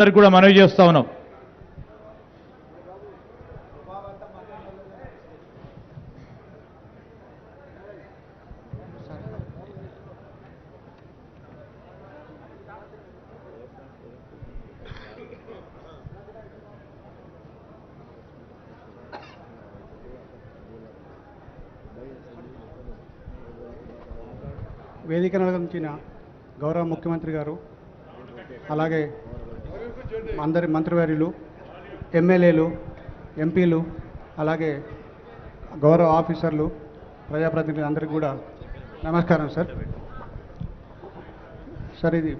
అందరికి కూడా మనవి చేస్తా ఉన్నాం. వేదికను అలంకరించిన గౌరవ ముఖ్యమంత్రి గారు అలాగే అందరి మంత్రివర్యులు ఎమ్మెల్యేలు ఎంపీలు అలాగే గౌరవ ఆఫీసర్లు ప్రజాప్రతినిధులు అందరికీ కూడా నమస్కారం సార్. సార్ ఇది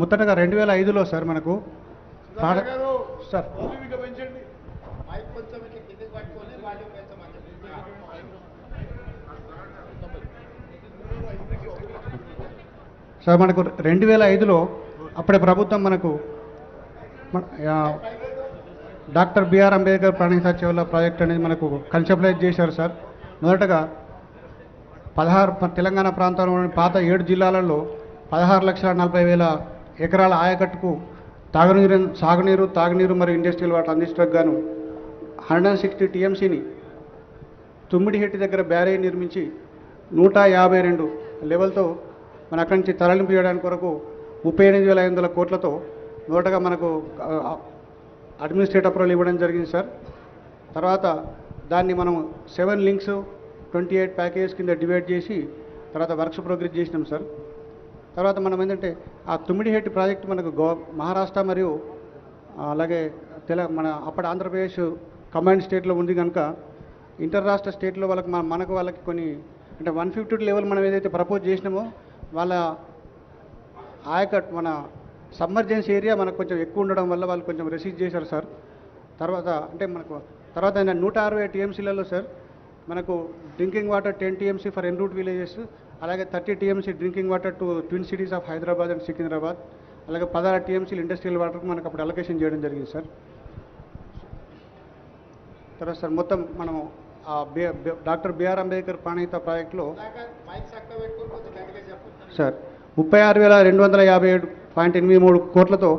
ముత్తటగా రెండు వేల ఐదులో సార్ మనకు సార్. సార్ మనకు రెండు వేల ఐదులో అప్పుడే ప్రభుత్వం మనకు డాక్టర్ బిఆర్ అంబేద్కర్ ప్రాణి సచివాలయ ప్రాజెక్ట్ అనేది మనకు కన్సెప్టలైజ్ చేశారు సార్. మొదటగా పదహారు తెలంగాణ ప్రాంతంలోని పాత ఏడు జిల్లాలలో పదహారు లక్షల నలభై వేల ఎకరాల ఆయకట్టుకు తాగునీరు సాగునీరు తాగునీరు మరియు ఇండస్ట్రియల్ వాటర్ అందించడానికి గాను హండ్రెడ్ అండ్ సిక్స్టీ టీఎంసీని తుమ్మిడిహెట్టి దగ్గర బ్యారేజ్ నిర్మించి నూట యాభై రెండు లెవెల్తో మన అక్కడి నుంచి తరలింపు చేయడానికి కొరకు ముప్పై ఎనిమిది వేల ఐదు వందల కోట్లతో నోటగా మనకు అడ్మినిస్ట్రేట్ అప్రూవల్ ఇవ్వడం జరిగింది సార్. తర్వాత దాన్ని మనం seven links twenty eight package కింద డివైడ్ చేసి తర్వాత వర్క్స్ ప్రోగ్రెస్ చేసినాం సార్. తర్వాత మనం ఏంటంటే ఆ తుమ్మిడిహెట్టి ప్రాజెక్ట్ మనకు గో మహారాష్ట్ర మరియు అలాగే తెల మన అప్పటి ఆంధ్రప్రదేశ్ కమాండ్ స్టేట్లో ఉంది కనుక ఇంటర్ రాష్ట్ర స్టేట్లో వాళ్ళకి మన మనకు వాళ్ళకి కొన్ని అంటే వన్ ఫిఫ్టీ లెవెల్ మనం ఏదైతే ప్రపోజ్ చేసినామో వాళ్ళ ఆ యొక్క మన సమ్మర్జెన్సీ ఏరియా మనకు కొంచెం ఎక్కువ ఉండడం వల్ల వాళ్ళు కొంచెం రెసీవ్ చేశారు సార్. తర్వాత అంటే మనకు తర్వాత ఆయన నూట అరవై టీఎంసీలలో సార్ మనకు drinking water ten TMC for en route villages అలాగే thirty TMC drinking water to twin cities of Hyderabad and Secunderabad అలాగే పదహారు టీఎంసీలు ఇండస్ట్రియల్ వాటర్కి మనకు అప్పుడు అలొకేషన్ చేయడం జరిగింది సార్. తర్వాత సార్ మొత్తం మనం డాక్టర్ బిఆర్ అంబేద్కర్ ప్రాణహిత ప్రాజెక్టులో సార్ ముప్పై ఆరు వేల రెండు వందల యాభై ఏడు పాయింట్ ఎనిమిది మూడు కోట్లతో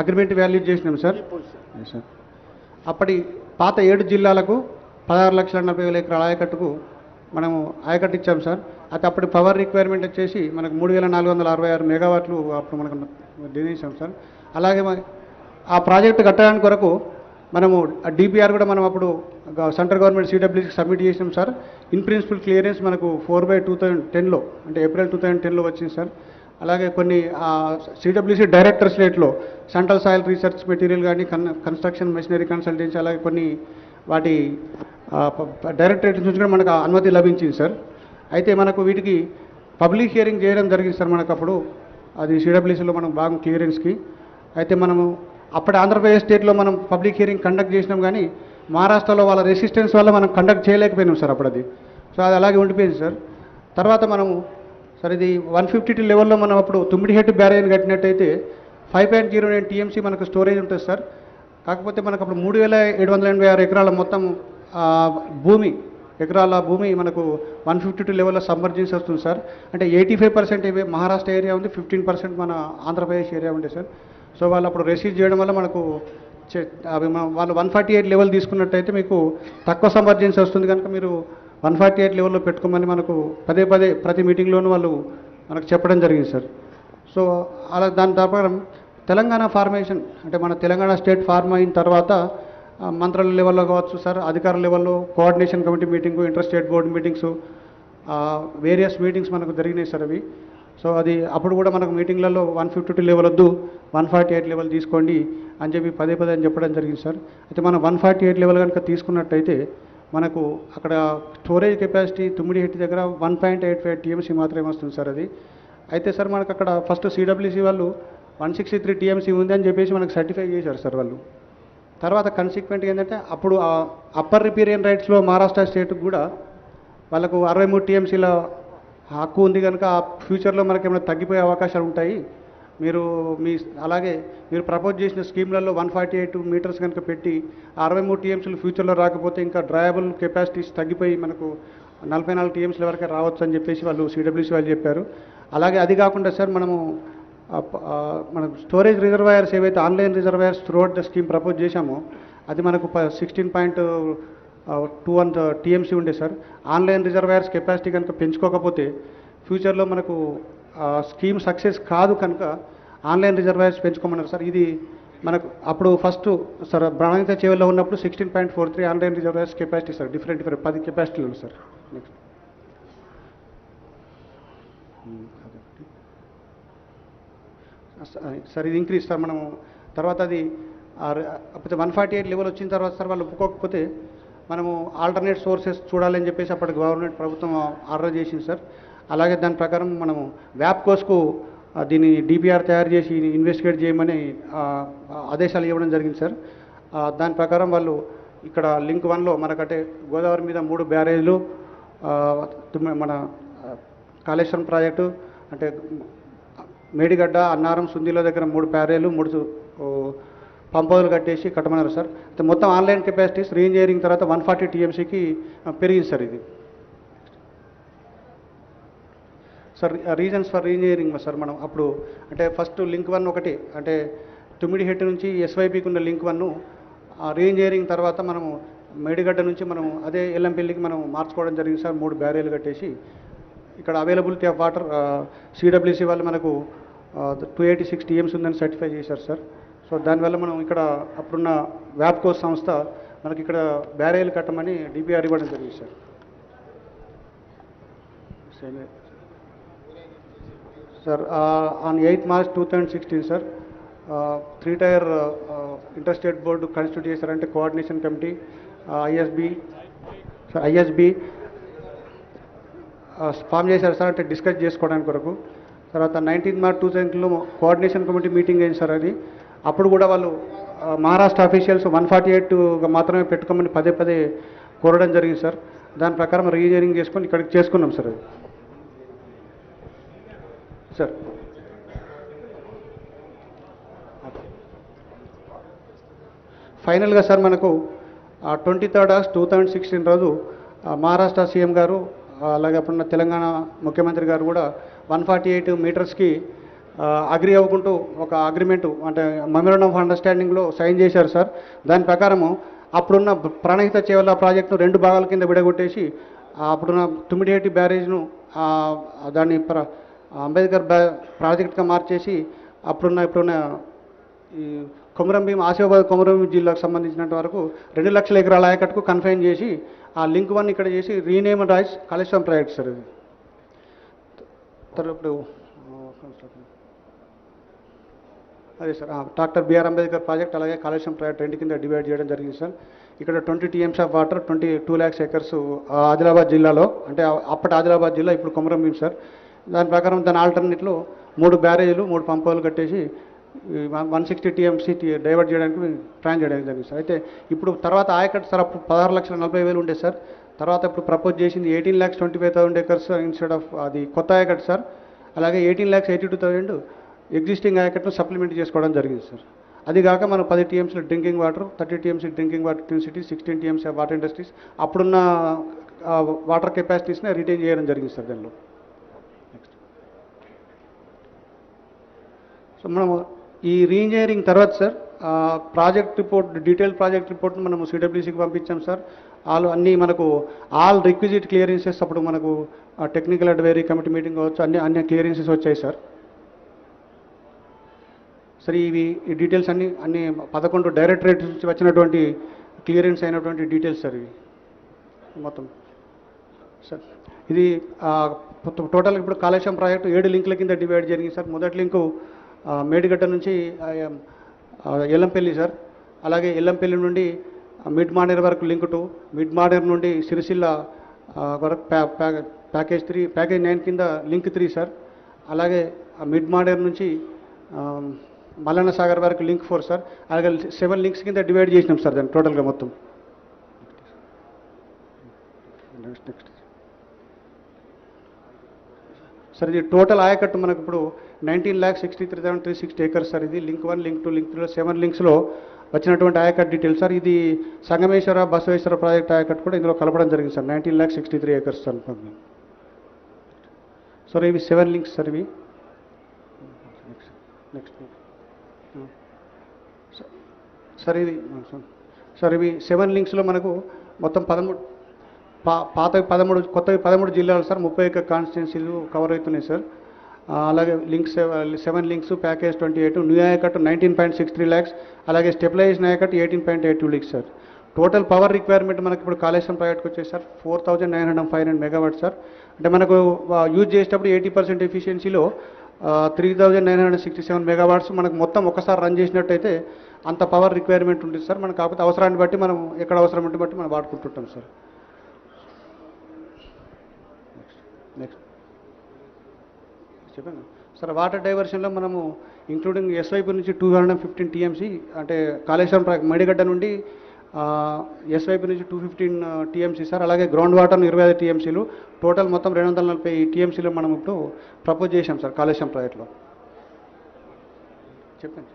అగ్రిమెంట్ వాల్యూ చేసినాం సార్. సార్ అప్పటి పాత ఏడు జిల్లాలకు పదహారు లక్షల నలభై వేల ఎకరాల ఆయకట్టుకు మనము ఆయకట్టు ఇచ్చాం సార్. అది అప్పటి పవర్ రిక్వైర్మెంట్ వచ్చేసి మనకు మూడు వేల నాలుగు వందల అరవై ఆరు మెగావాట్లు అప్పుడు మనకు నిర్ణయించాం సార్. అలాగే ఆ ప్రాజెక్టు కట్టడానికి కొరకు మనము డిపిఆర్ కూడా మనం అప్పుడు సెంట్రల్ గవర్నమెంట్ సిడబ్ల్యూసీకి సబ్మిట్ చేసినాం సార్. ఇన్ ప్రిన్సిపల్ క్లియరెన్స్ మనకు ఫోర్ బై టూ థౌజండ్ టెన్లో అంటే ఏప్రిల్ టూ థౌజండ్ టెన్లో వచ్చింది సార్. అలాగే కొన్ని సిడబ్ల్యూసీ డైరెక్టర్ స్లేట్లో సెంట్రల్ సాయిల్ రీసెర్చ్ మెటీరియల్ కానీ కన్ కన్స్ట్రక్షన్ మెషినరీ కన్సల్టెన్సీ అలాగే కొన్ని వాటి డైరెక్టరేట్ నుంచి కూడా మనకు అనుమతి లభించింది సార్. అయితే మనకు వీటికి పబ్లిక్ హియరింగ్ చేయడం జరిగింది సార్ మనకు అప్పుడు అది సిడబ్ల్యూసీలో మనం బాగా క్లియరెన్స్కి అయితే మనము అప్పుడు ఆంధ్రప్రదేశ్ స్టేట్లో మనం పబ్లిక్ హియరింగ్ కండక్ట్ చేసినాం కానీ మహారాష్ట్రలో వాళ్ళ రెసిస్టెన్స్ వల్ల మనం కండక్ట్ చేయలేకపోయినాం సార్ అప్పుడు అది సో అది అలాగే ఉండిపోయింది సార్. తర్వాత మనము సార్ ఇది వన్ ఫిఫ్టీ టూ లెవెల్లో మనం అప్పుడు Tummidihetti barrage కట్టినట్టయితే five point zero nine TMC మనకు స్టోరేజ్ ఉంటుంది సార్. కాకపోతే మనకు అప్పుడు మూడు వేల ఏడు వందల ఎనభై ఆరు ఎకరాల మొత్తం భూమి ఎకరాల భూమి మనకు వన్ ఫిఫ్టీ టూ లెవెల్లో సబ్మర్జెన్స్ వస్తుంది సార్. అంటే eighty five percent Maharashtra area ఉంది ఫిఫ్టీన్ పర్సెంట్ మన ఆంధ్రప్రదేశ్ ఏరియా ఉంది సార్. సో వాళ్ళు అప్పుడు రిసీవ్ చేయడం వల్ల మనకు అవి వాళ్ళు వన్ ఫార్టీ ఎయిట్ లెవెల్ తీసుకున్నట్టయితే మీకు తక్కువ సబర్జెన్సీ వస్తుంది కనుక మీరు వన్ ఫార్టీ ఎయిట్ లెవెల్లో పెట్టుకోమని మనకు పదే పదే ప్రతి మీటింగ్లోనూ వాళ్ళు మనకు చెప్పడం జరిగింది సార్. సో అలా దాని ప్రకారం తెలంగాణ ఫార్మేషన్ అంటే మన తెలంగాణ స్టేట్ ఫార్మ్ అయిన తర్వాత మంత్రుల లెవెల్లో కావచ్చు సార్ అధికారుల లెవెల్లో coordination committee meeting inter state board meetings various meetings మనకు జరిగినాయి సార్ అవి. సో అది అప్పుడు కూడా మనకు మీటింగ్లలో వన్ ఫిఫ్టీ టూ లెవెల్ వద్దు వన్ ఫార్టీ ఎయిట్ లెవెల్ తీసుకోండి అని చెప్పి పదే పదే అని చెప్పడం జరిగింది సార్. అయితే మనం వన్ ఫార్టీ ఎయిట్ లెవెల్ కనుక తీసుకున్నట్టయితే మనకు అక్కడ స్టోరేజ్ కెపాసిటీ తుమ్మిడి హెట్ దగ్గర one point eight five TMC మాత్రమే వస్తుంది సార్ అది. అయితే సార్ మనకు అక్కడ ఫస్ట్ సిడబ్ల్యూసీ వాళ్ళు వన్ సిక్స్టీ త్రీ టీఎంసీ ఉంది అని చెప్పేసి మనకు సర్టిఫై చేశారు సార్ వాళ్ళు. తర్వాత కన్సిక్వెంట్గా ఏంటంటే అప్పుడు అప్పర్ రిపీరియన్ రైట్స్లో మహారాష్ట్ర స్టేట్ కూడా వాళ్ళకు అరవై మూడు టీఎంసీల హక్కు ఉంది కనుక ఆ ఫ్యూచర్లో మనకి ఏమైనా తగ్గిపోయే అవకాశాలు ఉంటాయి. మీరు మీ అలాగే మీరు ప్రపోజ్ చేసిన స్కీమ్లలో వన్ ఫార్టీ ఎయిట్ మీటర్స్ కనుక పెట్టి అరవై మూడు టీఎంసీలు ఫ్యూచర్లో రాకపోతే ఇంకా డ్రయబుల్ కెపాసిటీస్ తగ్గిపోయి మనకు నలభై నాలుగు టీఎంసీల వరకు రావచ్చు అని చెప్పేసి వాళ్ళు సిడబ్ల్యూసీ వాళ్ళు చెప్పారు. అలాగే అది కాకుండా సార్ మనము మన స్టోరేజ్ రిజర్వాయర్స్ ఏవైతే online reservoirs throughout the scheme propose చేశామో అది మనకు sixteen point two one TMC ఉండే సార్. ఆన్లైన్ రిజర్వాయర్స్ కెపాసిటీ కనుక పెంచుకోకపోతే ఫ్యూచర్లో మనకు స్కీమ్ సక్సెస్ కాదు కనుక ఆన్లైన్ రిజర్వాయర్స్ పెంచుకోమన్నారు సార్. ఇది మనకు అప్పుడు ఫస్ట్ సార్ ప్రణాళిక చేవల్లో ఉన్నప్పుడు sixteen point four three online reservoirs capacity sir. Different different పది కెపాసిటీలు సార్. నెక్స్ట్ సార్ ఇది ఇంక్రీజ్ సార్ మనము తర్వాత అది వన్ ఫార్టీ ఎయిట్ లెవెల్ వచ్చిన తర్వాత సార్ వాళ్ళు ఒప్పుకోకపోతే మనము ఆల్టర్నేట్ సోర్సెస్ చూడాలని చెప్పేసి అప్పటి గవర్నమెంట్ ప్రభుత్వం ఆర్డర్ చేసింది సార్. అలాగే దాని ప్రకారం మనము వ్యాప్ కోస్కు దీన్ని డిపిఆర్ తయారు చేసి ఇన్వెస్టిగేట్ చేయమని ఆదేశాలు ఇవ్వడం జరిగింది సార్. దాని ప్రకారం వాళ్ళు ఇక్కడ లింక్ వన్లో మనకంటే గోదావరి మీద మూడు బ్యారేజ్లు మన కాళేశ్వరం ప్రాజెక్టు అంటే మేడిగడ్డ అన్నారం సుందిలో దగ్గర మూడు ప్యారేలు మూడు ఓ, కట్టేసి కట్టమన్నారు సార్. అయితే మొత్తం ఆన్లైన్ కెపాసిటీస్ రీఇంజనీరింగ్ తర్వాత వన్ ఫార్టీ టీఎంసీకి పెరిగింది సార్ ఇది. Sir reasons for engineering sir మనం అప్పుడు అంటే ఫస్ట్ లింక్ వన్ ఒకటి అంటే తుమ్మిడి హెట్ నుంచి ఎస్వైపికి ఉన్న లింక్ వన్ రీఇంజనీరింగ్ తర్వాత మనము మేడిగడ్డ నుంచి మనం అదే ఎల్లంపల్లికి మనం మార్చుకోవడం జరిగింది సార్ మూడు బ్యారేలు కట్టేసి. ఇక్కడ అవైలబిలిటీ ఆఫ్ వాటర్ సిడబ్ల్యూసి వాళ్ళు మనకు టూ ఎయిటీ సిక్స్ టీఎంస్ ఉందని సర్టిఫై చేశారు సార్. సో దానివల్ల మనం ఇక్కడ అప్పుడున్న వ్యాప్కో సంస్థ మనకి ఇక్కడ బ్యారేలు కట్టమని డిపిఆర్ ఇవ్వడం జరిగింది sir. Sir on eighth March two thousand sixteen sir three tier interstate board constitute చేశారంటే coordination committee ISB sir ISB form చేశారు సార్ అంటే డిస్కస్ చేసుకోవడానికి కొరకు. తర్వాత నైన్టీన్ మార్చ్ టూ థౌజండ్లో కోఆర్డినేషన్ కమిటీ మీటింగ్ అయింది సార్ అది. అప్పుడు కూడా వాళ్ళు మహారాష్ట్ర అఫీషియల్స్ వన్ ఫార్టీ ఎయిట్గా మాత్రమే పెట్టుకోమని పదే పదే కోరడం జరిగింది సార్. దాని ప్రకారం రీఇంజనీరింగ్ చేసుకొని ఇక్కడికి చేసుకున్నాం సార్ అది. సార్. ఫైనల్గా సార్ మనకు twenty third August two thousand sixteen రోజు మహారాష్ట్ర సీఎం గారు అలాగే అప్పుడున్న తెలంగాణ ముఖ్యమంత్రి గారు కూడా వన్ ఫార్టీ ఎయిట్ మీటర్స్కి అగ్రి అవ్వకుంటూ ఒక అగ్రిమెంటు అంటే మెమోరండం ఆఫ్ అండర్స్టాండింగ్లో సైన్ చేశారు సార్. దాని ప్రకారము అప్పుడున్న ప్రణహిత చేవల ప్రాజెక్టును రెండు భాగాల కింద విడగొట్టేసి అప్పుడున్న తుమిడియేటి బ్యారేజ్ను దాన్ని ప్ర అంబేద్కర్ ప్రాజెక్ట్గా మార్చేసి అప్పుడున్న ఇప్పుడున్న ఈ కొమరంభీం ఆసిఫాబాద్ కొమరంభీం జిల్లాకు సంబంధించినంత వరకు రెండు లక్షల ఎకరాల ఆయకట్టుకు కన్ఫైన్ చేసి ఆ లింక్ వన్ ఇక్కడ చేసి రీనేమ్ రైస్ కాళేశ్వరం ప్రాజెక్ట్ సార్ ఇది. తర్వాత ఇప్పుడు అదే సార్ ఆ, డాక్టర్ బిఆర్ అంబేద్కర్ ప్రాజెక్ట్ అలాగే కాళేశ్వరం ప్రాజెక్ట్ రెండు కింద డివైడ్ చేయడం జరిగింది సార్. ఇక్కడ twenty TMC of water twenty two lakhs acres Adilabad జిల్లాలో అంటే అప్పటి ఆదిలాబాద్ జిల్లా ఇప్పుడు కొమరంభీం సార్. దాని ప్రకారం దాని ఆల్టర్నేట్లో మూడు బ్యారేజీలు మూడు పంపులు కట్టేసి వన్ సిక్స్టీ టీఎంసీ డైవర్ట్ చేయడానికి ప్లాన్ చేయడం జరిగింది సార్. అయితే ఇప్పుడు తర్వాత ఆయకట్ సార్ అప్పుడు పదహారు లక్షల నలభై వేలు ఉండే సార్. తర్వాత ఇప్పుడు ప్రపోజ్ చేసింది eighteen lakhs twenty five thousand acres instead of అది కొత్త ఆయకట్ సార్. అలాగే eighteen lakhs eighty two thousand existing ఆయకట్ను supplement చేసుకోవడం జరిగింది సార్. అది కాక మనం పది TMC drinking water thirty TMC drinking water clean city sixteen TMC water industries అప్పుడున్న వాటర్ కెపాసిటీస్ని రిటైన్ చేయడం జరిగింది సార్ దానిలో. సో మనము ఈ రీఇంజనీరింగ్ తర్వాత sir project report detail project report మనము సిడబ్ల్యూసీకి పంపించాం సార్ వాళ్ళు అన్నీ మనకు ఆల్ రిక్విజిట్ క్లియరెన్సెస్ అప్పుడు మనకు టెక్నికల్ అడ్వైరీ కమిటీ మీటింగ్ కావచ్చు అన్ని అన్ని క్లియరెన్సెస్ వచ్చాయి సార్ సార్ ఇవి ఈ డీటెయిల్స్ అన్ని అన్ని పదకొండు డైరెక్టరేట్ నుంచి వచ్చినటువంటి క్లియరెన్స్ అయినటువంటి డీటెయిల్స్ సార్ ఇవి. మొత్తం. సార్ ఇది టోటల్ ఇప్పుడు కాళేశ్వరం ప్రాజెక్టు ఏడు లింకుల కింద డివైడ్ జరిగింది సార్ మొదటి లింకు మేడిగడ్డ నుంచి ఎల్లంపల్లి సార్. అలాగే ఎల్లంపల్లి నుండి మిడ్ మానేర్ వరకు లింక్ టూ మిడ్ మానేర్ నుండి సిరిసిల్ల వరకు ప్యా ప్యాకేజ్ త్రీ ప్యాకేజ్ నైన్ కింద లింక్ త్రీ సార్. అలాగే మిడ్ మానేర్ నుంచి మల్లన్న సాగర్ వరకు లింక్ ఫోర్ సార్. అలాగే సెవెన్ లింక్స్ కింద డివైడ్ చేసినాం సార్ దాన్ని టోటల్గా మొత్తం. Next next. సార్ ఇది టోటల్ ఆయకట్టు మనకు ఇప్పుడు nineteen lakh sixty three thousand three sixty acres sir ఇది. Link one link two link త్రీలో సెవెన్ లింక్స్లో వచ్చినటువంటి ఆయకట్ డీటెయిల్స్ సార్. ఇది సంగమేశ్వర బసవేశ్వర ప్రాజెక్ట్ ఆయకట్ కూడా ఇందులో కలపడం జరిగింది sir. Nineteen lakh sixty three acres అనుకుంటున్నాను. సార్ ఇవి సెవెన్ లింక్స్ సార్ ఇవి. Next sir. ఇది సార్ సార్ ఇవి సెవెన్ లింక్స్లో మనకు మొత్తం పదమూడు పా పాత పదమూడు కొత్తవి పదమూడు జిల్లాలు సార్. ముప్పై ఒక్క కాన్స్టిట్యున్సీలు కవర్ అవుతున్నాయి సార్. అలాగే links seven links package twenty eight new ఆయకట్టు nineteen point six three lakhs అలాగే స్టెబిలైజ్ ఆయకట్టు eighteen point eight two lakhs sir. Total power requirement మనకి ఇప్పుడు కాళేశ్వరం ప్రాజెక్ట్కి వచ్చేసి sir four thousand nine hundred five hundred megawatt sir. అంటే మనకు use చేసేటప్పుడు eighty percent ఎఫిషియన్సీలో three thousand nine hundred sixty seven megawatts మనకు మొత్తం ఒకసారి రన్ చేసినట్టయితే అంత పవర్ రిక్వైర్మెంట్ ఉంటుంది సార్. మనకు కాకపోతే అవసరాన్ని బట్టి మనం ఎక్కడ అవసరం ఉంటే బట్టి మనం వాడుకుంటుంటాం సార్. నెక్స్ట్ చెప్పాను. సార్ వాటర్ డైవర్షన్లో మనము ఇంక్లూడింగ్ ఎస్వైపు నుంచి టూ హండ్రెడ్ ఫిఫ్టీన్ టీఎంసీ అంటే కాళేశ్వరం ప్రా- మేడిగడ్డ నుండి ఎస్వైపు నుంచి టూ ఫిఫ్టీన్ టీఎంసీ సార్ అలాగే గ్రౌండ్ వాటర్ ఇరవై ఐదు టీఎంసీలు టోటల్ మొత్తం రెండు వందల నలభై టీఎంసీలు మనం ఇప్పుడు ప్రపోజ్ చేశాం సార్ కాళేశ్వరం ప్రాజెక్ట్లో చెప్పండి.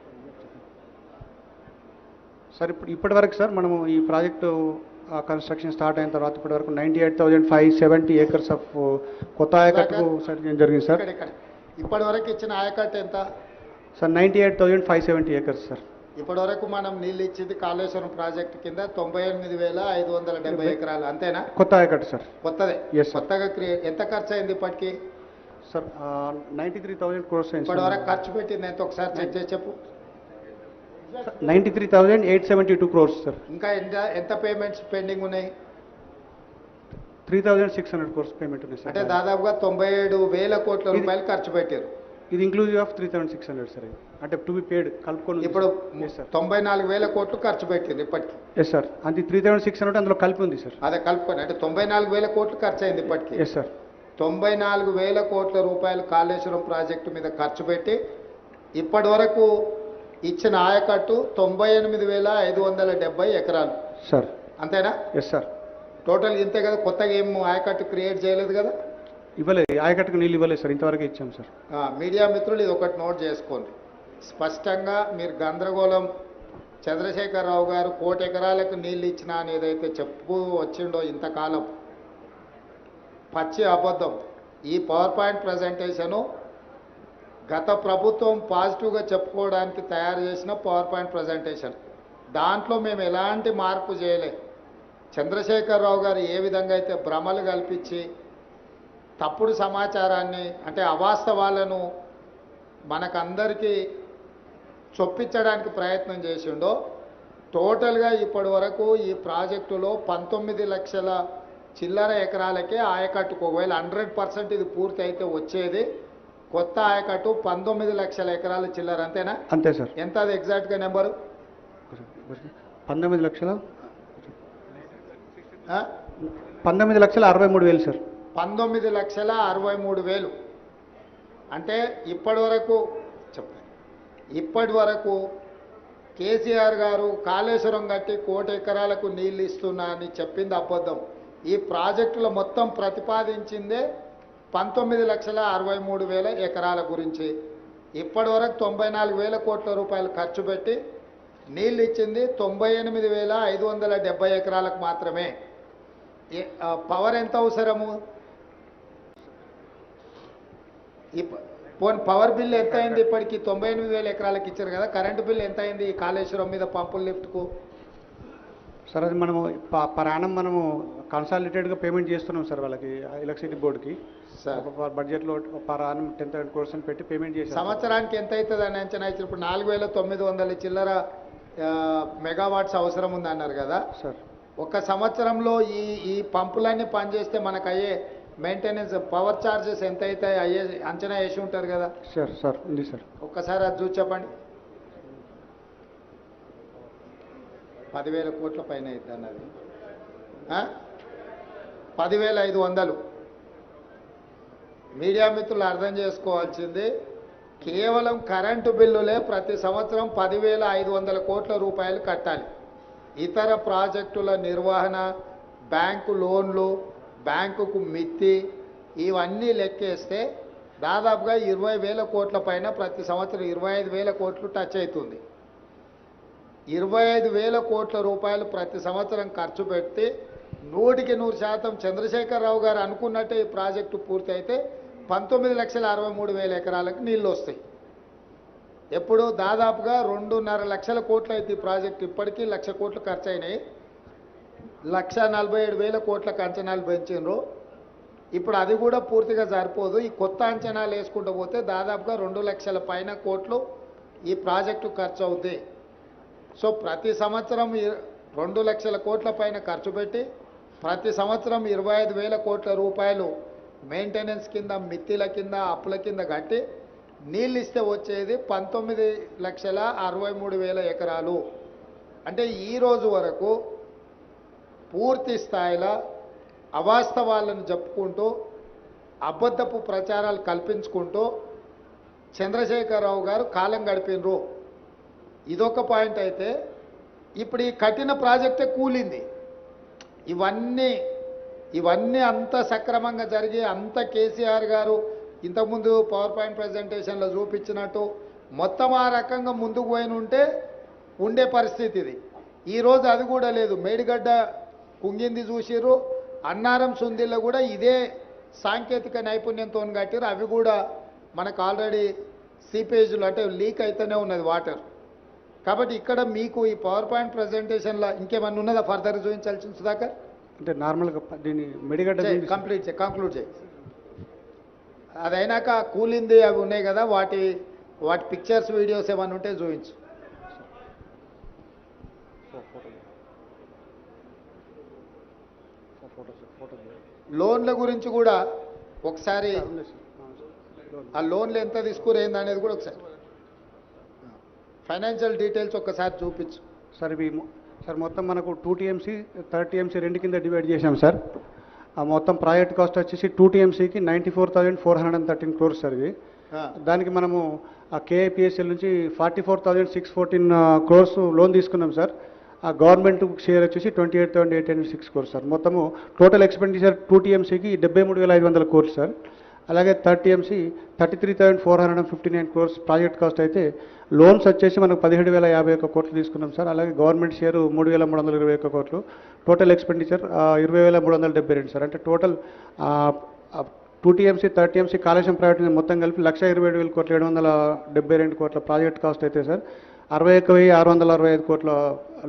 సార్ ఇప్పుడు ఇప్పటివరకు సార్ మనము ఈ ప్రాజెక్టు కన్స్ట్రక్షన్ స్టార్ట్ అయిన తర్వాత ఇప్పటి వరకు ninety eight thousand five seventy acres of కొత్త ఆయకట్టుకు సార్ జరిగింది సార్. ఇక్కడ ఇక్కడ ఇప్పటి వరకు ఇచ్చిన ఆయకట్టు ఎంత? Sir ninety eight thousand five seventy acres sir. ఇప్పటి వరకు మనం నీళ్ళు ఇచ్చింది కాళేశ్వరం ప్రాజెక్టు కింద తొంభై ఎనిమిది వేల ఐదు వందల డెబ్బై ఎకరాలు. అంతేనా? కొత్త ఆయకట్టు సార్. కొత్తదే. కొత్తగా క్రియేట్ ఎంత ఖర్చు అయింది ఇప్పటికి? Sir ninety three thousand crores ఇప్పటి వరకు ఖర్చు పెట్టింది ఎంత? ఒకసారి చెక్ చేసి చెప్పు. Ninety three thousand eight seventy two crores sir. ఇంకా ఎంత ఎంత పేమెంట్స్ పెండింగ్ ఉన్నాయి? Three thousand six hundred crores payment ఉంది అంటే సార్ దాదాపుగా తొంభై ఏడు వేల కోట్ల రూపాయలు ఖర్చు పెట్టారు. ఇది inclusive of three thousand six hundred sir. అంటే టు బి పేడ్ కలుపుకొని ఇప్పుడు ఎస్ సార్ తొంభై నాలుగు వేల కోట్లు ఖర్చు పెట్టింది ఇప్పటికి. ఎస్ సార్ అది త్రీ థౌసండ్ సిక్స్ హండ్రెడ్ అందులో కలిపి ఉంది సార్. అదే కలుపుకొని అంటే తొంభై నాలుగు వేల కోట్లు ఖర్చు అయింది ఇప్పటికి. ఎస్ సార్ తొంభై నాలుగు వేల కోట్ల రూపాయలు కాళేశ్వరం ప్రాజెక్టు మీద ఖర్చు పెట్టి ఇప్పటి వరకు ఇచ్చిన ఆయకట్టు తొంభై ఎనిమిది వేల ఐదు వందల డెబ్బై ఎకరాలు. సార్ అంతేనా? ఎస్ సార్ టోటల్ ఇంతే కదా? కొత్తగా ఏం ఆయకట్టు క్రియేట్ చేయలేదు కదా? ఇవ్వలేదు. ఆయకట్టుకు నీళ్ళు ఇవ్వలేదు సార్. ఇంతవరకు ఇచ్చాం సార్. మీడియా మిత్రులు ఇది ఒకటి నోట్ చేసుకోండి. స్పష్టంగా మీరు గందరగోళం చంద్రశేఖరరావు గారు కోటి ఎకరాలకు నీళ్ళు ఇచ్చినా అని ఏదైతే చెప్పు వచ్చిండో ఇంతకాలం పచ్చి అబద్ధం. ఈ పవర్ పాయింట్ ప్రజెంటేషను గత ప్రభుత్వం పాజిటివ్గా చెప్పుకోవడానికి తయారు చేసిన పవర్ పాయింట్ ప్రజెంటేషన్. దాంట్లో మేము ఎలాంటి మార్పు చేయలే. చంద్రశేఖరరావు గారు ఏ విధంగా అయితే భ్రమలు కల్పించి తప్పుడు సమాచారాన్ని అంటే అవాస్తవాలను మనకందరికీ చొప్పించడానికి ప్రయత్నం చేసిండో టోటల్గా ఇప్పటి వరకు ఈ ప్రాజెక్టులో పంతొమ్మిది లక్షల చిల్లర ఎకరాలకే ఆయకట్టుకు ఒకవేళ హండ్రెడ్ పర్సెంట్ ఇది పూర్తి అయితే వచ్చేది కొత్త ఆయకట్టు పంతొమ్మిది లక్షల ఎకరాల చిల్లర అంతేనా అంతే సార్ ఎంత అది ఎగ్జాక్ట్గా నెంబరు పంతొమ్మిది లక్షల? పంతొమ్మిది లక్షల అరవై మూడు వేలు సార్. పంతొమ్మిది లక్షల అరవై మూడు వేలు. అంటే ఇప్పటి వరకు చెప్పండి. ఇప్పటి వరకు కేసీఆర్ గారు కాళేశ్వరం కట్టి కోటి ఎకరాలకు నీళ్ళు ఇస్తున్నా అని చెప్పింది అబద్ధం. ఈ ప్రాజెక్టులో మొత్తం ప్రతిపాదించిందే పంతొమ్మిది లక్షల అరవై మూడు వేల ఎకరాల గురించి. ఇప్పటి వరకు తొంభై నాలుగు వేల కోట్ల రూపాయలు ఖర్చు పెట్టి నీళ్ళు ఇచ్చింది తొంభై ఎనిమిది వేల ఐదు వందల డెబ్బై ఎకరాలకు మాత్రమే. పవర్ ఎంత అవసరము? పోనీ పవర్ బిల్ ఎంత అయింది ఇప్పటికి? తొంభై ఎనిమిది వేల ఎకరాలకు ఇచ్చారు కదా కరెంటు బిల్ ఎంత అయింది ఈ కాళేశ్వరం మీద పంపుల లిఫ్ట్కు సార్ అది మనము ప- పర్ యానం మనము కన్సాలిడేటెడ్గా పేమెంట్ చేస్తున్నాం సార్ వాళ్ళకి ఎలక్ట్రిసిటీ బోర్డుకి సార్. బడ్జెట్లో per annum ten thousand crores అని పెట్టి పేమెంట్ చేశాం సంవత్సరానికి ఎంత అవుతుంది అని అంచనా ఇచ్చారు ఇప్పుడు నాలుగు వేల తొమ్మిది వందల చిల్లర మెగావాట్స్ అవసరం ఉంది అన్నారు కదా. సార్. ఒక సంవత్సరంలో ఈ ఈ పంపులన్నీ పనిచేస్తే మనకు అయ్యే మెయింటెనెన్స్ పవర్ ఛార్జెస్ ఎంత అవుతాయి అయ్యే అంచనా వేసి ఉంటారు కదా? సార్ సార్ ఉంది సార్. ఒక్కసారి అది చూసి చెప్పండి. పదివేల కోట్ల పైన అవుతుంది అన్నది? పదివేల ఐదు వందలు. మీడియా మిత్రులు అర్థం చేసుకోవాల్సింది కేవలం కరెంటు బిల్లులే ప్రతి సంవత్సరం పదివేల ఐదు వందల కోట్ల రూపాయలు కట్టాలి. ఇతర ప్రాజెక్టుల నిర్వహణ బ్యాంకు లోన్లు బ్యాంకుకు మిత్తి ఇవన్నీ లెక్కేస్తే దాదాపుగా ఇరవై వేల కోట్ల పైన ప్రతి సంవత్సరం ఇరవై ఐదు వేల కోట్లు టచ్ అవుతుంది. ఇరవై ఐదు వేల కోట్ల రూపాయలు ప్రతి సంవత్సరం ఖర్చు పెడితే నూటికి నూరు శాతం చంద్రశేఖరరావు గారు అనుకున్నట్టే ఈ ప్రాజెక్టు పూర్తయితే పంతొమ్మిది లక్షల అరవై మూడు వేల ఎకరాలకు నీళ్ళు వస్తాయి. ఎప్పుడు దాదాపుగా రెండున్నర లక్షల కోట్లు అయితే ఈ ప్రాజెక్ట్. ఇప్పటికీ లక్ష కోట్లు ఖర్చు అయినాయి లక్ష నలభై ఏడు వేల కోట్లకు అంచనాలు పెంచిండ్రు ఇప్పుడు అది కూడా పూర్తిగా సరిపోదు. ఈ కొత్త అంచనాలు వేసుకుంటూ పోతే దాదాపుగా రెండు లక్షల పైన కోట్లు ఈ ప్రాజెక్టు ఖర్చు అవుతాయి సో ప్రతి సంవత్సరం రెండు లక్షల కోట్ల పైన ఖర్చు పెట్టి ప్రతి సంవత్సరం ఇరవై ఐదు వేల కోట్ల రూపాయలు మెయింటెనెన్స్ కింద మిత్తిల కింద అప్పుల కింద కట్టి నీళ్ళు ఇస్తే వచ్చేది పంతొమ్మిది లక్షల అరవై మూడు వేల ఎకరాలు. అంటే ఈరోజు వరకు పూర్తి స్థాయిలో అవాస్తవాలను చెప్పుకుంటూ అబద్ధపు ప్రచారాలు కల్పించుకుంటూ చంద్రశేఖరరావు గారు కాలం గడిపినరు. ఇదొక పాయింట్ అయితే ఇప్పుడు ఈ కఠిన ప్రాజెక్టే కూలింది. ఇవన్నీ ఇవన్నీ అంత సక్రమంగా జరిగి అంత కేసీఆర్ గారు ఇంతకుముందు పవర్ పాయింట్ ప్రజెంటేషన్లో చూపించినట్టు మొత్తం ఆ రకంగా ముందుకు పోయిన ఉంటే ఉండే పరిస్థితి ఇది. ఈరోజు అది కూడా లేదు. మేడిగడ్డ కుంగింది చూసిర్రు. అన్నారం సుందిల్లో కూడా ఇదే సాంకేతిక నైపుణ్యంతో కట్టిరు అవి కూడా మనకు ఆల్రెడీ సీపేజ్లు అంటే లీక్ అయితేనే ఉన్నది వాటర్. కాబట్టి ఇక్కడ మీకు ఈ పవర్ పాయింట్ ప్రజెంటేషన్లో ఇంకేమన్నా ఉన్నదా? ఫర్దర్ చూపించాల్సిన సుధాకర్? అంటే నార్మల్గా దీన్ని మెడిగడ్డ కంప్లీట్ చేయి కంక్లూడ్ చేయి. అదైనాక కూలింది అవి ఉన్నాయి కదా వాటి వాటి పిక్చర్స్ వీడియోస్ ఏమైనా ఉంటే చూపించు. లోన్ల గురించి కూడా ఒకసారి ఆ లోన్లు ఎంత తీసుకురేంది అనేది కూడా ఒకసారి. ఫైనాన్షియల్ డీటెయిల్స్ ఒక్కసారి చూపించు. సార్ ఇవి సార్ మొత్తం మనకు టూ టీఎంసీ థర్డ్ టీఎంసీ రెండు కింద డివైడ్ చేశాం సార్. మొత్తం ప్రాజెక్ట్ కాస్ట్ వచ్చేసి two టీఎంసీకి ninety four thousand four hundred and thirteen crores sir ఆ, దానికి మనము ఆ కేఐపిఎస్ఎల్ నుంచి forty four thousand six fourteen crores loan తీసుకున్నాం సార్. ఆ గవర్నమెంట్ షేర్ వచ్చేసి twenty eight thousand eight hundred six crores sir. మొత్తము టోటల్ ఎక్స్పెండిచర్ టూ టీఎంసీకి డెబ్బై మూడు వేల ఐదు వందల కోర్స్ సార్. అలాగే third TMC thirty three thousand four hundred and fifty nine crores project cost అయితే లోన్స్ వచ్చేసి మనకు పదిహేడు వేల యాభై ఒక్క కోట్లు తీసుకున్నాం సార్. అలాగే గవర్నమెంట్ షేర్ మూడు వేల మూడు వందల ఇరవై ఒక్క కోట్లు. టోటల్ ఎక్స్పెండిచర్ ఇరవై వేల మూడు వందల డెబ్బై రెండు సార్. అంటే total two TMC third TMC Kaleshwaram private మొత్తం కలిపి లక్ష ఇరవై ఏడు వేల కోట్ల ఏడు వందల డెబ్బై రెండు కోట్ల ప్రాజెక్ట్ కాస్ట్ అయితే సార్. అరవై ఒక్క వెయ్యి ఆరు వందల అరవై ఐదు కోట్ల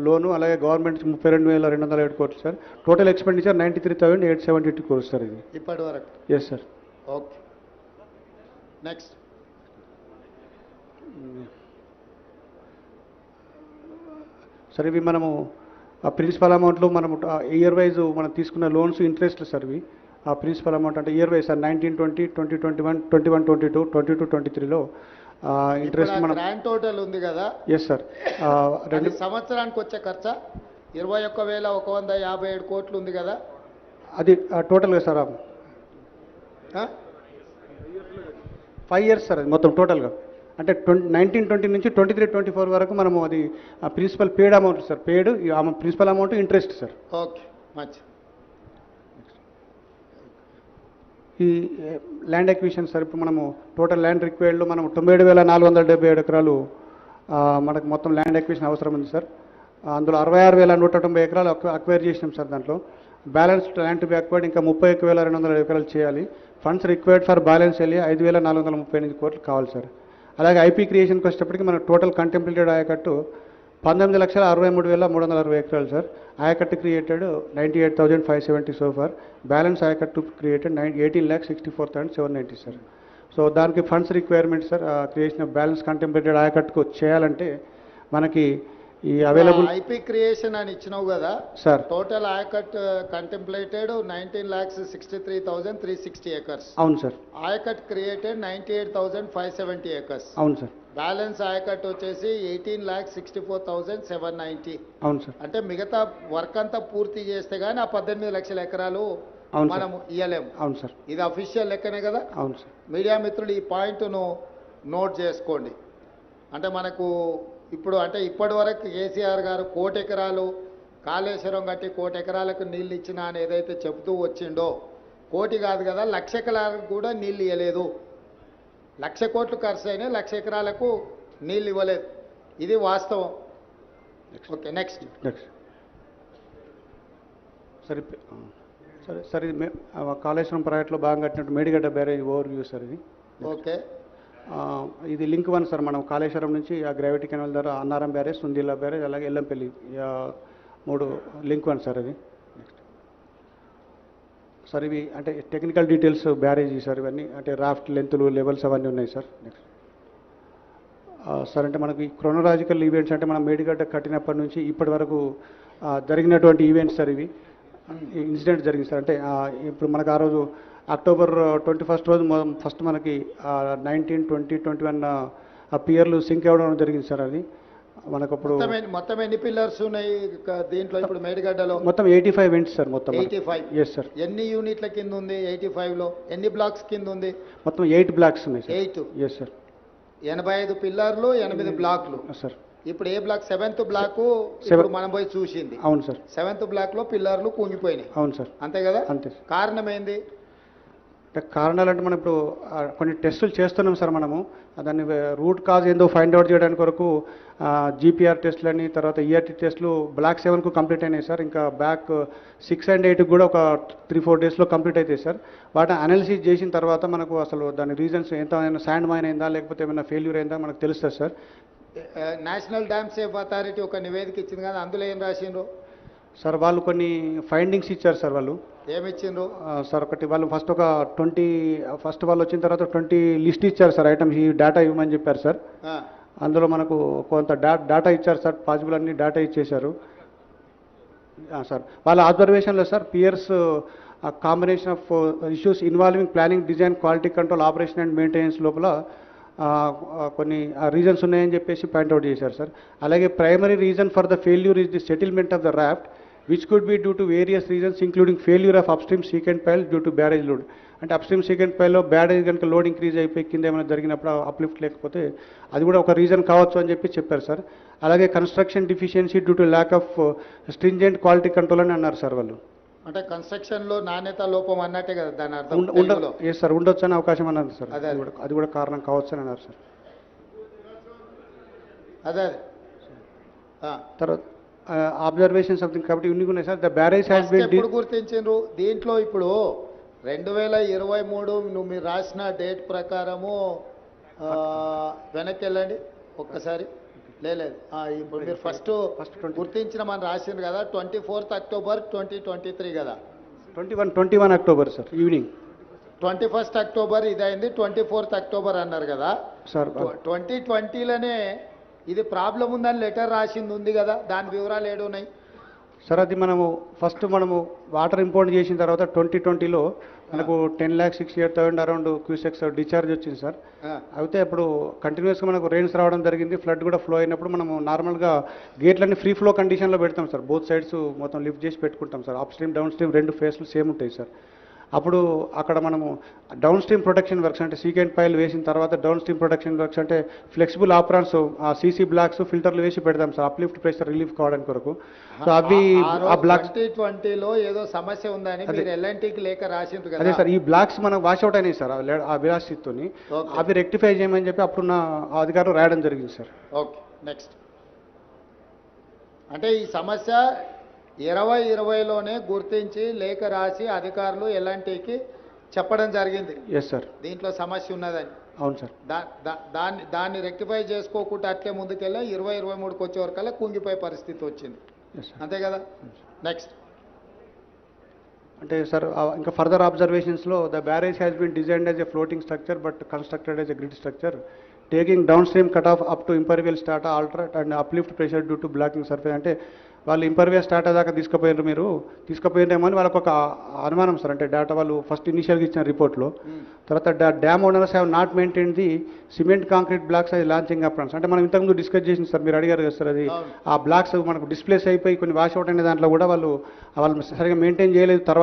లోను అలాగే గవర్నమెంట్ ముప్పై రెండు వేల రెండు వందల ఏడు కోట్లు sir. Total expenditure ninety three thousand eight seventy two crores sir ఇది. ఇప్పటి వరకు. Yes sir okay next sir ఇవి మనము ఆ ప్రిన్సిపల్ అమౌంట్లో మనము ఇయర్ వైజ్ మనం తీసుకున్న లోన్స్ ఇంట్రెస్ట్ సార్ ఇవి. ఆ ప్రిన్సిపల్ అమౌంట్ అంటే year wise sir nineteen twenty twenty twenty one twenty one twenty two twenty two twenty త్రీలో ఇంట్రెస్ట్ మనం గ్రాండ్ టోటల్ ఉంది కదా? ఎస్ సార్ రెండు సంవత్సరానికి వచ్చే ఖర్చా? ఇరవై ఒక్క వేల ఒక వంద యాభై ఏడు కోట్లు ఉంది కదా? అది టోటల్గా సార్? ఫైవ్ ఇయర్స్ సార్ అది మొత్తం టోటల్గా. అంటే ట్వంటీ నైన్టీన్ ట్వంటీ నుంచి ట్వంటీ త్రీ ట్వంటీ ఫోర్ వరకు మనము అది principal paid amount sir. Paid principal amount interest sir. Okay మంచి ఈ ల్యాండ్ ఎక్విషన్ సార్ ఇప్పుడు మనము టోటల్ ల్యాండ్ రిక్వైర్డ్లో మనం తొంభై ఏడు వేల నాలుగు వందల డెబ్బై ఏడు ఎకరాలు మనకు మొత్తం ల్యాండ్ ఎక్విషన్ అవసరం ఉంది సార్. అందులో అరవై ఆరు వేల నూట తొంభై ఎకరాలు అక్వైర్ చేసినాం సార్ దాంట్లో. బ్యాలెన్స్ ల్యాండ్ బ్యాక్వర్డ్ ఇంకా ముప్పై ఒక్క వేల రెండు వందల ఎకరాలు చేయాలి. ఫండ్స్ రిక్వైర్డ్ ఫర్ బ్యాలెన్స్ వెళ్ళి ఐదు వేల నాలుగు వందల ముప్పై ఎనిమిది కోట్లు కావాలి సార్. అలాగే ఐపీ క్రియేషన్కి వచ్చేటప్పటికి మనం టోటల్ కంటెంప్లేటెడ్ ఆయకట్టు పంతొమ్మిది లక్షల అరవై మూడు వేల మూడు వందల అరవై ఎకరాలు సార్. ఆయకట్టు created ninety eight thousand five seventy so far balance ఆయకట్టు created nine eighteen lakh sixty four thousand seven ninety sir so దానికి funds requirement sir creation of balance contemplated ఆయకట్టుకు చేయాలంటే మనకి ఈ అవైలబుల్ ఐపీ క్రియేషన్ అని ఇచ్చినావు కదా sir. Total ayacut contemplated nineteen lakhs sixty three thousand three sixty acres అవును sir. Ayacut created ninety eight thousand five seventy acres అవును సార్. బ్యాలెన్స్ ఆయకట్ వచ్చేసి eighteen lakhs sixty four thousand seven ninety అవును sir. అంటే మిగతా work అంతా పూర్తి చేస్తే గానీ ఆ పద్దెనిమిది లక్షల ఎకరాలు మనం ఇయ్యలేము. అవును సార్. ఇది అఫీషియల్ లెక్కనే కదా? అవును సార్. మీడియా మిత్రులు ఈ పాయింట్ను నోట్ చేసుకోండి. అంటే మనకు ఇప్పుడు అంటే ఇప్పటి వరకు కేసీఆర్ గారు కోటి ఎకరాలు కాళేశ్వరం కట్టి కోటి ఎకరాలకు నీళ్ళు ఇచ్చిన అని ఏదైతే చెబుతూ వచ్చిండో కోటి కాదు కదా లక్ష ఎకరాలకు కూడా నీళ్ళు ఇవ్వలేదు లక్ష కోట్లు ఖర్చు అయినాయి లక్ష ఎకరాలకు నీళ్ళు ఇవ్వలేదు. ఇది వాస్తవం. ఓకే నెక్స్ట్ నెక్స్ట్ సరే. సరే సరే కాళేశ్వరం ప్రాజెక్ట్లో బాగా కట్టినట్టు Medigadda barrage over view sir ఇది. ఓకే. ఇది లింక్ వన్ సార్ మనం కాళేశ్వరం నుంచి ఆ గ్రావిటీ కెనాల్ ద్వారా అన్నారం బ్యారేజ్ సుందీలా బ్యారేజ్ అలాగే ఎల్లంపల్లి. మూడు లింక్ వన్ సార్ అది నెక్స్ట్ సార్ ఇవి అంటే టెక్నికల్ డీటెయిల్స్ బ్యారేజీ సార్ ఇవన్నీ అంటే రాఫ్ట్ లెంతులు లెవెల్స్ అవన్నీ ఉన్నాయి సార్. నెక్స్ట్ సార్ అంటే మనకి క్రోనలాజికల్ ఈవెంట్స్ అంటే మనం మేడిగడ్డ కట్టినప్పటి నుంచి ఇప్పటి వరకు జరిగినటువంటి ఈవెంట్స్ సార్ ఇవి. ఇన్సిడెంట్ జరిగింది సార్. అంటే ఇప్పుడు మనకు ఆ రోజు అక్టోబర్ ట్వంటీ ఫస్ట్ రోజు ఫస్ట్ మనకి నైన్టీన్ ట్వంటీ ట్వంటీ వన్ ఆ పియర్లు సింక్ అవ్వడం జరిగింది సార్ అది. మనకు అప్పుడు మొత్తం ఎన్ని- పిల్లర్స్ ఉన్నాయి? దీంట్లో ఇప్పుడు మేడిగడ్డలో? మొత్తం ఎయిటీ ఫైవ్ వెంట్స్ సార్ మొత్తం ఎయిటీ ఫైవ్? ఎస్ సార్ ఎన్ని యూనిట్ల కింద ఉంది ఎయిటీ ఫైవ్లో ఎన్ని బ్లాక్స్ కింద ఉంది? మొత్తం ఎయిట్ బ్లాక్స్ ఉన్నాయి సార్. ఎయిట్? ఎస్ సార్ ఎనభై ఐదు పిల్లర్లు ఎనిమిది బ్లాక్లు. సార్ ఇప్పుడు ఏ బ్లాక్? సెవెంత్ బ్లాక్ ఇప్పుడు మనం పోయి చూసింది. అవును సార్ సెవెంత్ బ్లాక్లో పిల్లర్లు కుంగిపోయినాయి. అవును సార్ అంతే కదా? అంతే కారణం ఏంది? అంటే కారణాలు అంటే మనం ఇప్పుడు కొన్ని టెస్టులు చేస్తున్నాం సార్ మనము. దాన్ని రూట్ కాజ్ ఏందో ఫైండ్ అవుట్ చేయడానికి వరకు జీపీఆర్ టెస్ట్లని తర్వాత ఈఆర్టీ టెస్ట్లు బ్లాక్ సెవెన్కు కంప్లీట్ అయినాయి సార్. ఇంకా బ్యాక్ సిక్స్ అండ్ ఎయిట్కి కూడా ఒక త్రీ ఫోర్ డేస్లో కంప్లీట్ అవుతాయి సార్. వాటిని అనాలిసిస్ చేసిన తర్వాత మనకు అసలు దాని రీజన్స్ ఎంత శాండ్ మైన్ అయిందా లేకపోతే ఏమైనా ఫెయిల్యూర్ అయిందా మనకు తెలుస్తుంది sir. National dam safe authority ఒక నివేదిక ఇచ్చింది కదా అందులో ఏం రాసిండ్రు? సార్ వాళ్ళు కొన్ని ఫైండింగ్స్ ఇచ్చారు సార్ వాళ్ళు. ఏమి ఇచ్చిండ్రు ఆ, సార్ ఒకటి వాళ్ళు ఫస్ట్ ఒక ట్వంటీ ఫస్ట్ వాళ్ళు వచ్చిన తర్వాత ట్వంటీ లిస్ట్ ఇచ్చారు సార్ ఐటమ్స్ ఈ డేటా ఇవ్వమని చెప్పారు సార్. అందులో మనకు కొంత డేటా ఇచ్చారు సార్ పాసిబుల్ అన్ని డేటా ఇచ్చేశారు. సార్ వాళ్ళ ఆబ్జర్వేషన్లో sir piers combination of issues involving planning design quality control operation and maintenance లోపల కొన్ని రీజన్స్ ఉన్నాయని చెప్పేసి పాయింట్అవుట్ చేశారు సార్. అలాగే primary reason for the failure is the settlement of the raft which could be due to various reasons including failure of upstream secant pile due to barrage load అంటే upstream secant పైల్లో barrage కనుక load increase అయిపోయి కింద ఏమైనా జరిగినప్పుడు uplift లేకపోతే అది కూడా ఒక రీజన్ కావచ్చు అని చెప్పి చెప్పారు సార్. అలాగే construction deficiency due to lack of stringent quality control అని అన్నారు సార్ వాళ్ళు. అంటే కన్స్ట్రక్షన్లో నాణ్యత లోపం అన్నట్టే కదా దాని అర్థం. ఏ సార్ ఉండొచ్చు అనే అవకాశం అన్నారు సార్. అదే, అది కూడా అది కూడా కారణం కావచ్చు అని అన్నారు సార్. అదే. తర్వాత అబ్జర్వేషన్ సంథింగ్ కాబట్టి ఇన్ని ఉన్నాయి sir. The barrage has first been ఎప్పుడు గుర్తించిండ్రు? దీంట్లో ఇప్పుడు రెండు వేల ఇరవై మూడు నువ్వు మీరు రాసిన డేట్ ప్రకారము వెనక్కి వెళ్ళండి ఒక్కసారి. లేదు ఇప్పుడు మీరు ఫస్ట్ 20. గుర్తించిన మనం రాసిండ్రు కదా twenty fourth October twenty twenty three కదా. Twenty one twenty one October sir evening. Twenty first October ఇదైంది ట్వంటీ ఫోర్త్ అక్టోబర్ అన్నారు కదా. సార్ ట్వంటీ ట్వంటీలోనే ఇది ప్రాబ్లం ఉందని లెటర్ రాసింది ఉంది కదా దాని వివరాలు ఏడున్నాయి సార్ అది మనము ఫస్ట్ మనము వాటర్ ఇంపోర్ట్ చేసిన తర్వాత ట్వంటీ ట్వంటీలో మనకు ten lakh six year thousand around cusecs discharge వచ్చింది సార్. అయితే అప్పుడు కంటిన్యూస్గా మనకు రెయిన్స్ రావడం జరిగింది ఫ్లడ్ కూడా ఫ్లో అయినప్పుడు మనము నార్మల్గా గేట్లన్నీ ఫ్రీ ఫ్లో కండిషన్లో పెడతాం సార్. బోత్ సైడ్స్ మొత్తం లిఫ్ట్ చేసి పెట్టుకుంటాం sir. Up stream down stream రెండు ఫేస్లు సేమ్ ఉంటాయి సార్. అప్పుడు అక్కడ మనము డౌన్ స్ట్రీమ్ ప్రొటెక్షన్ వర్క్స్ అంటే సీకెండ్ పైల్ వేసిన తర్వాత డౌన్ స్ట్రీమ్ ప్రొటెక్షన్ వర్క్స్ అంటే ఫ్లెక్సిబుల్ ఆపరాన్స్ ఆ సీసీ బ్లాక్స్ ఫిల్టర్లు వేసి పెడతాం సార్ అప్లిఫ్ట్ ప్రెషర్ రిలీఫ్ కావడానికి కొరకు సో అవి ఆ బ్లాక్స్ ట్వంటీ ట్వంటీలో ఏదో సమస్య ఉందని ఎల్ఎన్టీకి లేక రాసిండ్రు అదే సార్ ఈ బ్లాక్స్ మనకు వాష్అవుట్ అయినాయి సార్ ఆ Okay. అవి రెక్టిఫై చేయమని చెప్పి అప్పుడు నా అధికారులు రాయడం జరిగింది సార్. Okay next. అంటే ఈ సమస్య ఇరవై ఇరవైలోనే గుర్తించి లేఖ రాసి అధికారులు ఎల్ఎన్టీకి చెప్పడం జరిగింది. ఎస్ సార్ దీంట్లో సమస్య ఉన్నదని. అవును సార్ దా- దా- దాన్ని దాన్ని రెక్టిఫై చేసుకోకుండా అట్లే ముందుకెళ్ళి ఇరవై ఇరవై మూడుకి వచ్చే వరకల్లా కుంగిపోయే పరిస్థితి వచ్చింది. అంతే కదా? నెక్స్ట్ అంటే సార్ ఇంకా further అబ్జర్వేషన్స్లో the barrage has been designed as a floating structure but constructed as a grid structure taking downstream cut off up to impervious start altered and uplift pressure due to blocking surface అంటే వాళ్ళు ఇంపర్వియల్ start దాకా తీసుకుపోయారు మీరు. తీసుకుపోయినామో అని వాళ్ళకి ఒక అనుమానం sir. అంటే డేటా వాళ్ళు ఫస్ట్ ఇనిషియల్గా ఇచ్చిన రిపోర్ట్లో తర్వాత dam owners have not maintain the cement concrete blocks అది లాంచింగ్ అప్రాన్స్ అంటే మనం ఇంతకుముందు డిస్కస్ చేసింది సార్. మీరు అడిగారు కదా సార్ అది. ఆ బ్లాక్స్ మనకు డిస్ప్లేస్ అయిపోయి కొన్ని వాష్ అవుట్ అయిన దాంట్లో కూడా వాళ్ళు వాళ్ళు సరిగా మెయింటైన్ చేయలేదు. తర్వాత